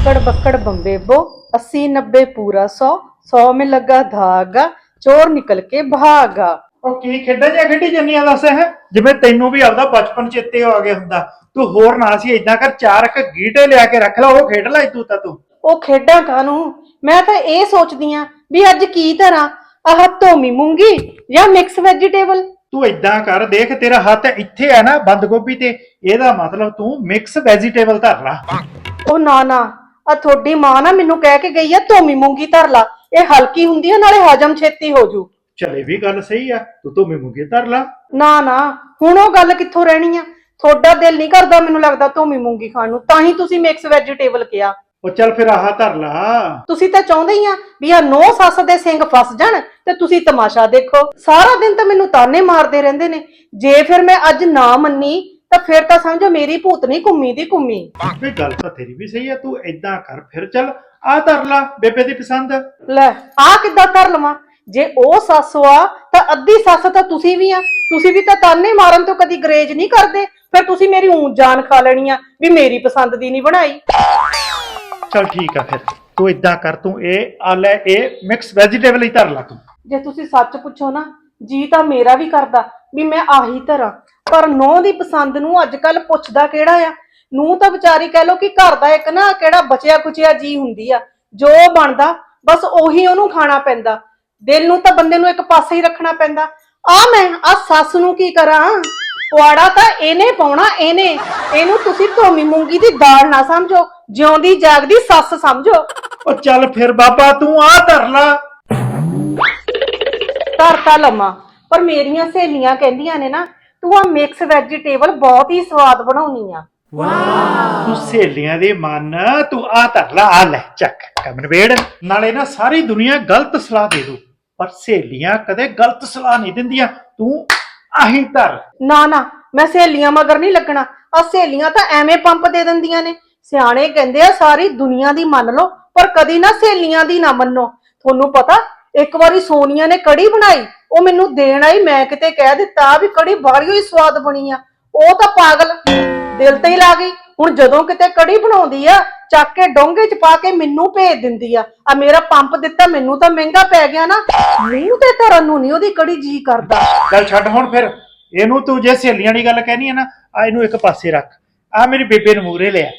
अक्कड़ बक्कड़ बम्बे बो अस्सी नब्बे पूरा सौ सौ में लगा धागा चोर निकल के भागा ਉਹ ਕੀ ਖੇਡਾਂ ਜਾਂ ਖੇਡੀ ਜੰਨੀਆਂ ਦੱਸ ਹੈ ਜਿਵੇਂ ਤੈਨੂੰ ਵੀ ਆਪਦਾ ਬਚਪਨ ਚੇਤੇ ਆ ਗਿਆ ਹੁੰਦਾ ਤੂੰ ਹੋਰ ਨਾ ਸੀ ਇਦਾਂ ਕਰ ਚਾਰ ਕ ਗੀਟੇ ਲਿਆ ਕੇ ਰੱਖ ਲੈ ਉਹ ਖੇਡ ਲੈ ਤੂੰ ਤਾਂ ਤੂੰ ਉਹ ਖੇਡਾਂ ਕਾਨੂੰ ਮੈਂ ਤਾਂ ਇਹ ਸੋਚਦੀ ਆ ਵੀ ਅੱਜ ਕੀ ਧਰਾਂ ਆਹ ਧੋਮੀ ਮੂੰਗੀ ਜਾਂ ਮਿਕਸ ਵੈਜੀਟੇਬਲ ਤੂੰ ਇਦਾਂ ਕਰ ਦੇਖ ਤੇਰਾ ਹੱਥ ਇੱਥੇ ਹੈ ਨਾ ਬੰਦ ਗੋਭੀ ਤੇ ਇਹਦਾ ਮਤਲਬ ਤੂੰ ਮਿਕਸ ਵੈਜੀਟੇਬਲ ਧਰ ਲਾ ਉਹ ਨਾ ਨਾ ਆ ਤੁਹਾਡੀ ਮਾਂ ਨਾ ਮੈਨੂੰ ਕਹਿ ਕੇ ਗਈ ਆ ਧੋਮੀ ਮੂੰਗੀ ਧਰ ਲਾ। ਇਹ ਹਲਕੀ ਹੁੰਦੀ ਆ ਨਾਲੇ ਹਜਮ ਛੇਤੀ ਹੋ ਜੂ। ਚਲੇ ਵੀ ਗੱਲ ਸਹੀ ਆ ਤੂੰ ਤੂੰ ਮੂੰਗੀ ਧਰ ਲਾ। ਨਾ ਨਾ ਹੁਣ ਉਹ ਗੱਲ ਕਿੱਥੋਂ ਰਹਿਣੀ ਆ? ਤੁਹਾਡਾ ਦਿਲ ਨਹੀਂ ਕਰਦਾ ਮੈਨੂੰ ਲੱਗਦਾ ਧੋਮੀ ਮੂੰਗੀ ਖਾਣ ਨੂੰ ਤਾਂ ਹੀ ਤੁਸੀਂ ਮਿਕਸ ਵੈਜੀਟੇਬਲ ਕਿਹਾ। ਉਹ ਚੱਲ ਫਿਰ ਆਹ ਧਰ ਲਾ। ਤੁਸੀਂ ਤਾਂ ਚਾਹੁੰਦੇ ਹੀ ਆ ਵੀ ਆ ਨੋ ਸੱਸ ਦੇ ਸਿੰਘ ਫਸ ਜਾਣ ਤੇ ਤੁਸੀਂ ਤਮਾਸ਼ਾ ਦੇਖੋ। ਸਾਰਾ ਦਿਨ ਤਾਂ ਮੈਨੂੰ ਤਾਨੇ ਮਾਰਦੇ ਰਹਿੰਦੇ ਨੇ। ਜੇ ਫਿਰ ਮੈਂ ਅੱਜ ਨਾ ਮੰਨੀ ਤਾਂ ਫਿਰ ਤਾਂ ਸਮਝੋ ਮੇਰੀ ਭੂਤਨੀ ਘੁੰਮੀ ਦੀ ਘੁੰਮੀ। ਵੀ ਗੱਲ ਤਾਂ ਤੇਰੀ ਵੀ ਸਹੀ ਆ ਤੂੰ ਇਦਾਂ ਕਰ ਫਿਰ ਚੱਲ ਆਹ ਧਰ ਲਾ ਬੇਬੇ ਦੀ ਪਸੰਦ। ਲੈ ਆ ਕਿੱਦਾਂ ਕਰ ਲਵਾਂ? ਜੇ ਉਹ ਸੱਸ ਆ ਤਾਂ ਅੱਧੀ ਸੱਸ ਤਾਂ ਤੁਸੀਂ ਵੀ ਆ। ਤੁਸੀਂ ਵੀ ਤਾਂ ਤਾਨੇ ਮਾਰਨ ਤੋਂ ਕਦੀ ਗਰੇਜ ਨਹੀਂ ਕਰਦੇ। ਫਿਰ ਤੁਸੀਂ ਮੇਰੀ ਊਂ ਜਾਨ ਖਾ ਲੈਣੀ ਆ ਵੀ ਮੇਰੀ ਪਸੰਦ ਦੀ ਨਹੀਂ ਬਣਾਈ। ਚੱਲ ਠੀਕ ਆ ਫਿਰ ਤੂੰ ਇਦਾਂ ਕਰ ਤੂੰ ਇਹ ਆ ਲੈ ਇਹ ਮਿਕਸ ਵੈਜੀਟੇਬਲ ਹੀ ਧਰ ਲਾ ਤੂੰ। ਜੇ ਤੁਸੀਂ ਸੱਚ ਪੁੱਛੋ ਨਾ ਜੀ ਤਾਂ ਮੇਰਾ ਵੀ ਕਰਦਾ ਵੀ ਮੈਂ ਆਹੀ ਧਰਾਂ। ਪਰ ਨੌ ਦੀ ਪਸੰਦ ਨੂੰ ਅੱਜ ਕੱਲ ਪੁੱਛਦਾ ਕਿਹੜਾ ਆ? ਨੂੰ ਤਾਂ ਵਿਚਾਰੀ ਕਹਿ ਲੋ ਕਿ ਘਰ ਦਾ ਇੱਕ ਨਾ ਕਿਹੜਾ ਬਚਿਆ ਕੁਚਿਆ ਜੀ ਹੁੰਦੀ ਆ। ਜੋ ਬਣਦਾ ਬਸ ਉਹੀ ਉਹਨੂੰ ਖਾਣਾ ਪੈਂਦਾ। ਦਿਲ ਨੂੰ ਤਾਂ ਬੰਦੇ ਨੂੰ ਇੱਕ ਪਾਸੇ ਹੀ ਰੱਖਣਾ ਪੈਂਦਾ। ਆ ਮੈਂ ਆ ਸੱਸ ਨੂੰ ਕੀ ਕਰਾਂ? ਪੁਆੜਾ ਤਾਂ ਇਹਨੇ ਪਾਉਣਾ ਇਹਨੇ। ਇਹਨੂੰ ਤੁਸੀਂ ਧੋਮੀ ਮੂੰਗੀ ਦੀ ਦਾਲ ਨਾ ਸਮਝੋ। ਜਿਉਂਦੀ ਜਾਗਦੀ ਸੱਸ ਸਮਝੋ। ਉਹ ਚੱਲ ਫਿਰ ਬਾਬਾ ਤੂੰ ਆਹ ਧਰ ਲਾ। ਧਰਤਾ ਲੰਮਾ ਪਰ ਮੇਰੀਆਂ ਸਹੇਲੀਆਂ ਕਹਿੰਦੀਆਂ ਨੇ ਨਾ ਤੂੰ ਆ ਮਿਕਸ ਵੈਜੀਟੇਬਲ ਬਹੁਤ ਹੀ ਸਵਾਦ ਬਣਾਉਣੀ ਆ। ਤੂੰ ਸਹੇਲੀਆਂ ਦੇ ਮਨ ਤੂੰ ਆਹ ਧਰ ਲਾ ਆ ਲੈ ਚੱਕ ਕਮਨਵੇੜ ਨਾਲੇ ਨਾ ਸਾਰੀ ਦੁਨੀਆ ਗਲਤ ਸਲਾਹ ਦੇ ਦੂ ਪਰ ਸਹੇਲੀਆਂ ਕਦੇ ਗਲਤ ਸਲਾਹ ਨਹੀਂ ਦਿੰਦੀਆਂ। ਤੂੰ ਆਹੀ ਧਰ। ਨਾ ਨਾ ਮੈਂ ਸਹੇਲੀਆਂ ਮਗਰ ਨਹੀਂ ਲੱਗਣਾ। ਆ ਸਹੇਲੀਆਂ ਤਾਂ ਐਵੇਂ ਪੰਪ ਦੇ ਦਿੰਦੀਆਂ ਨੇ। ਸਿਆਣੇ ਕਹਿੰਦੇ ਆ ਸਾਰੀ ਦੁਨੀਆ ਦੀ ਮੰਨ ਲਓ ਪਰ ਕਦੀ ਨਾ ਸਹੇਲੀਆਂ ਦੀ ਨਾ ਮੰਨੋ। ਤੁਹਾਨੂੰ ਪਤਾ ਇੱਕ ਵਾਰੀ ਸੋਨੀਆ ਨੇ ਕੜੀ ਬਣਾਈ ਉਹ ਮੈਨੂੰ ਦੇਣਾ ਆਈ ਮੈਂ ਕਿਤੇ ਕਹਿ ਦਿੱਤਾ ਵੀ ਕੜੀ ਬਾਹਲੀ ਹੀ ਸਵਾਦ ਬਣੀ ਆ। ਉਹ ਤਾਂ ਪਾਗਲ, ਦਿਲ ਤੇ ਹੀ ਲਾ ਗਈ। ਹੁਣ ਜਦੋਂ ਕਿਤੇ ਕੜੀ ਬਣਾਉਂਦੀ ਆ, ਚੱਕ ਕੇ ਡੋਂਗੇ ਚ ਪਾ ਕੇ ਮੈਨੂੰ ਭੇਜ ਦਿੰਦੀ ਆ। ਆ ਮੇਰਾ ਪੰਪ ਦਿੱਤਾ, ਮੈਨੂੰ ਤਾਂ ਮਹਿੰਗਾ ਪੈ ਗਿਆ ਨਾ। ਮੂੰਹ ਤੇ ਧਰਨ ਨੂੰ ਨਹੀਂ ਉਹਦੀ ਕੜੀ ਜੀ ਕਰਦਾ। ਚੱਲ ਛੱਡ ਹੁਣ ਫਿਰ। ਇਹਨੂੰ ਤੂੰ ਜੇ ਸਹੇਲੀਆਂ ਦੀ ਗੱਲ ਕਹਿਨੀ ਹੈ ਨਾ, ਆ ਇਹਨੂੰ ਇੱਕ ਪਾਸੇ ਰੱਖ। ਆ ਮੇਰੀ ਬੇਬੇ ਨੂੰ ਮੂਰੇ ਲਿਆ।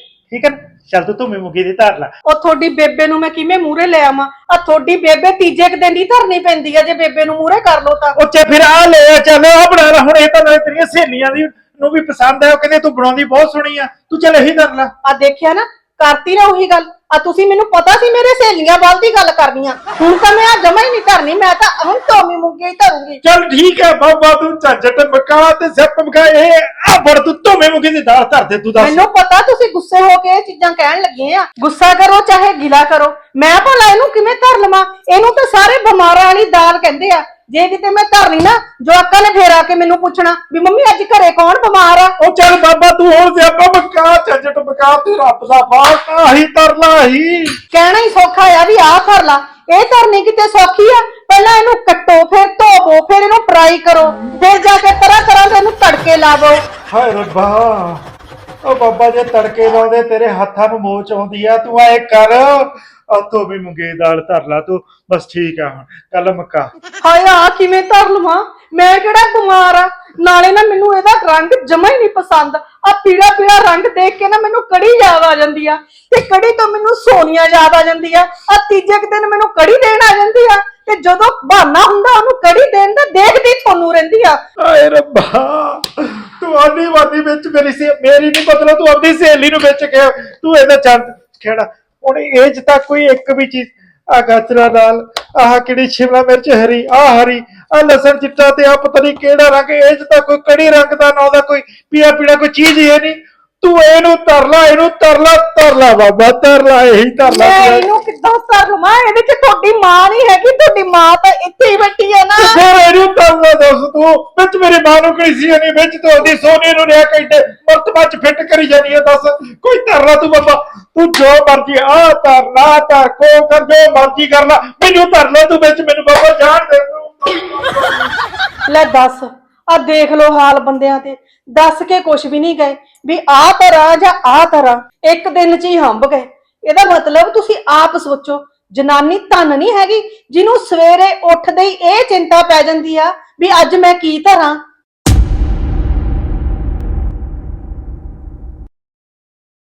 ਚੱਲ ਤੂੰ ਧੂਮੀ ਮੁਗੀ ਦੀ ਧਰ ਲਾ। ਉਹ ਤੁਹਾਡੀ ਬੇਬੇ ਨੂੰ ਮੈਂ ਕਿਵੇਂ ਮੂਰੇ ਲੈ ਆਵਾਂ? ਆ ਤੁਹਾਡੀ ਬੇਬੇ ਤੀਜੇ ਕੁ ਦਿਨ ਹੀ ਧਰਨੀ ਪੈਂਦੀ ਆ ਜੇ ਬੇਬੇ ਨੂੰ ਮੂਰੇ ਕਰ ਲੋ ਤਾਂ। ਉੱਚੇ ਫਿਰ ਆ ਲੈ ਚੱਲ ਆ ਬਣਾ ਲੈ ਹੁਣ ਇਹ ਤਾਂ ਨਾਲੇ ਤੇਰੀਆਂ ਸਹੇਲੀਆਂ ਦੀ ਨੂੰ ਵੀ ਪਸੰਦ ਹੈ ਉਹ ਕਹਿੰਦੇ ਤੂੰ ਬਣਾਉਂਦੀ ਬਹੁਤ ਸੋਹਣੀ ਆ। ਤੂੰ ਚੱਲ ਇਹੀ ਧਰ ਲੈ। ਆ ਦੇਖਿਆ ਨਾ ਕਰਤੀ ਨਾ ਉਹੀ ਗੱਲ। ਆ ਤੁਸੀਂ ਮੈਨੂੰ ਪਤਾ ਸੀ ਮੇਰੇ ਸਹੇਲੀਆਂ ਵੱਲ ਦੀ ਗੱਲ ਕਰਨੀਆਂ ਹੁਣ ਤਾਂ ਮੈਂ ਆ ਜਮਾ ਹੀ ਨਹੀਂ ਧਰਨੀ ਮੈਂ ਤਾਂ ਹੁਣ ਟੋਮੀ ਮੁੰਗੀ ਹੀ ਧਰੂੰਗੀ। ਚੱਲ ਠੀਕ ਹੈ ਬਾਬਾ ਤੂੰ ਝੱਜਟ ਮਕਾ ਤੇ ਸਿਪ ਮਕਾ ਇਹ ਆ ਬੜ ਤੂੰ ਧੂਮੇ ਮੁਗੀ ਦੀ ਦਾਲ ਧਰ ਦੇ ਤੂੰ ਦੱਸ। ਮੈਨੂੰ ਪਤਾ ਤੁਸੀਂ ਗੁੱਸੇ ਹੋ ਕੇ ਇਹ ਚੀਜ਼ਾਂ ਕਹਿਣ ਲੱਗੇ ਆ। ਗੁੱਸਾ ਕਰੋ ਚਾਹੇ ਗਿਲਾ ਕਰੋ। ਮੈਂ ਭਲਾ ਇਹਨੂੰ ਕਿਵੇਂ ਧਰ ਲਵਾਂ? ਇਹਨੂੰ ਤਾਂ ਸਾਰੇ ਬਿਮਾਰਾਂ ਵਾਲੀ ਦਾਲ ਕਹਿੰਦੇ ਆ। ਜੇ ਕਿਤੇ ਮੈਂ ਧਰਨੀ ਨਾ ਜਵਾਕਾਂ ਨੇ ਫੇਰ ਆ ਕੇ ਮੈਨੂੰ ਪੁੱਛਣਾ ਵੀ ਮੰਮੀ ਅੱਜ ਘਰੇ ਕੌਣ ਬਿਮਾਰ ਆ? ਉਹ ਚੱਲ ਬਾਬਾ ਤੂੰ ਹੁਣ ਮਕਾ ਝੱਜਟ ਮਕਾ ਤੇ ਰੱਬ ਦਾ ਬਾਤ ਆਹੀ ਧਰਨਾ ਹੀ। ਕਹਿਣਾ ਹੀ ਸੌਖਾ ਆ ਵੀ ਆਹ ਧਰ ਲਾ ਇਹ ਧਰਨੀ ਕਿਤੇ ਸੌਖੀ ਆ? ਪਹਿਲਾਂ ਇਹਨੂੰ ਕੱਟੋ ਫਿਰ ਧੋਵੋ ਫਿਰ ਇਹਨੂੰ ਫਰਾਈ ਕਰੋ। ਫਿਰ ਜਾ ਕੇ ਤਰ੍ਹਾਂ ਤਰ੍ਹਾਂ ਦੇ ਇਹਨੂੰ ਤੜਕੇ ਲਾਵੋ। ਹਾਏ ਰੱਬਾ ਉਹ ਬਾਬਾ ਜੇ ਤੜਕੇ ਲਾਉਂਦੇ ਤੇਰੇ ਹੱਥਾਂ ਨੂੰ ਮੋਚ ਆਉਂਦੀ ਆ ਤੂੰ ਐ ਕਰ। ਉਤੋਂ ਵੀ ਮੁੰਗੇ ਦਾਲ ਧਰ ਲਾ ਤੂੰ ਬਸ ਠੀਕ ਆ ਹੁਣ ਕੱਲ ਮੱਕਾ। ਹਾਏ ਆ ਕਿਵੇਂ ਧਰ ਲਵਾਂ? ਮੈਂ ਕਿਹੜਾ ਬਿਮਾਰ ਆ? ਨਾਲੇ ਨਾ ਮੈਨੂੰ ਇਹਦਾ ਰੰਗ ਜਮਾ ਹੀ ਨਹੀਂ ਪਸੰਦ। ਆ ਪੀਲਾ ਪੀਲਾ ਰੰਗ ਦੇਖ ਕੇ ਨਾ ਮੈਨੂੰ ਕੜੀ ਯਾਦ ਆ ਜਾਂਦੀ ਆ ਤੇ ਕੜੀ ਤੋਂ ਮੈਨੂੰ ਸੋਨੀਆ ਯਾਦ ਆ ਜਾਂਦੀ ਆ ਆ ਤੀਜੇ ਕੁ ਦਿਨ ਮੈਨੂੰ ਕੜੀ ਦੇਣ ਆ ਜਾਂਦੀ ਆ ਤੇ ਜਦੋਂ ਬਹਾਨਾ ਹੁੰਦਾ ਉਹਨੂੰ ਕੜੀ ਦੇਣ ਦਾ ਦੇਖਦੀ ਤੁਹਾਨੂੰ ਰਹਿੰਦੀ ਆ। ਹਾਏ ਰੱਬਾ, ਤੂੰ ਵਾਦੀ ਵਿੱਚ ਮੇਰੀ ਸੇ ਮੇਰੀ ਨਹੀਂ ਮਤਲਬ ਤੂੰ ਆਪਣੀ ਸਹੇਲੀ ਨੂੰ ਵਿੱਚ ਕੇ ਤੂੰ ਇਹਦਾ ਚੰਦ ਖੇੜਾ। ਹੁਣ ਏਜ ਤਾਂ ਕੋਈ ਇੱਕ ਵੀ ਚੀਜ਼ ਆ ਗਾਜਰਾ ਨਾਲ ਆਹ ਕਿਹੜੀ ਸ਼ਿਮਲਾ ਮਿਰਚ ਹਰੀ ਆ ਹਰੀ ਆ ਲਸਣ ਚਿੱਟਾ ਤੇ ਆ ਪਤਾ ਨਹੀਂ ਕਿਹੜਾ ਰੰਗ ਏਜ ਤਾਂ ਕੋਈ ਕੜੀ ਰੰਗ ਦਾ ਨਾ ਉਹਦਾ ਕੋਈ ਪੀਲਾ ਪੀਲਾ ਕੋਈ ਚੀਜ਼ ਹੀ ਹੈ ਨਹੀਂ ਤੂੰ ਇਹਨੂੰ ਧਰ ਲਾ ਇਹਨੂੰ ਧਰ ਲਾ ਧਰ ਲਾ ਬਾਬਾ ਧਰ ਲਾ ਇਹੀ ਧਰ ਲਾ ਮੈਂ। ਇਹਨੂੰ ਕਿੱਦਾਂ ਧਰ ਲਵਾਂ ਇਹਦੇ ਚ ਤੁਹਾਡੀ ਮਾਂ ਨਹੀਂ ਹੈਗੀ ਤੁਹਾਡੀ ਮਾਂ ਤਾਂ ਇੱਥੇ ਹੀ ਬੈਠੀ ਆ ਨਾ। ਫਿਰ ਇਹਨੂੰ ਤਰਲਾ ਦੱਸ ਤੂੰ ਵਿੱਚ ਮੇਰੇ ਮਾਂ ਨੂੰ ਕੋਈ ਸੀ ਨਹੀਂ ਵਿੱਚ ਤੋਂ ਉਹਦੀ ਸੋਨੇ ਨੂੰ ਲਿਆ ਕੇ ਮਰਤਬਾ ਚ ਫਿੱਟ ਕਰੀ ਜਾਨੀ ਹੈ ਦੱਸ। ਕੋਈ ਤਰਲਾ ਤੂੰ ਬਾਬਾ ਤੂੰ ਜੋ ਮਰਜ਼ੀ ਆ ਧਰ ਲਾ ਧਰ ਕੋ ਕਰ ਜੋ ਮਰਜ਼ੀ ਕਰ ਲਾ। ਮੈਨੂੰ ਧਰ ਲੈ ਤੂੰ ਵਿੱਚ ਮੈਨੂੰ ਬਾਬਾ ਜਾਣ ਦੇ। ਲੈ ਦੱਸ ਆ ਦੇਖ ਲੋ ਹਾਲ ਬੰਦਿਆਂ ਤੇ। ਦੱਸ ਕੇ ਕੁਛ ਵੀ ਨਹੀਂ ਗਏ ਵੀ ਆਹ ਤਰ੍ਹਾਂ ਜਾਂ ਆਹ ਤਰ੍ਹਾਂ। ਇੱਕ ਦਿਨ ਚ ਹੀ ਹੰਬ ਗਏ। ਇਹਦਾ ਮਤਲਬ ਤੁਸੀਂ ਆਪ ਸੋਚੋ, ਜਨਾਨੀ ਧਨ ਨਹੀਂ ਹੈਗੀ, ਜਿਹਨੂੰ ਸਵੇਰੇ ਉੱਠਦੇ ਹੀ ਇਹ ਚਿੰਤਾ ਪੈ ਜਾਂਦੀ ਆ ਵੀ ਅੱਜ ਮੈਂ ਕੀ ਧਰਾਂ।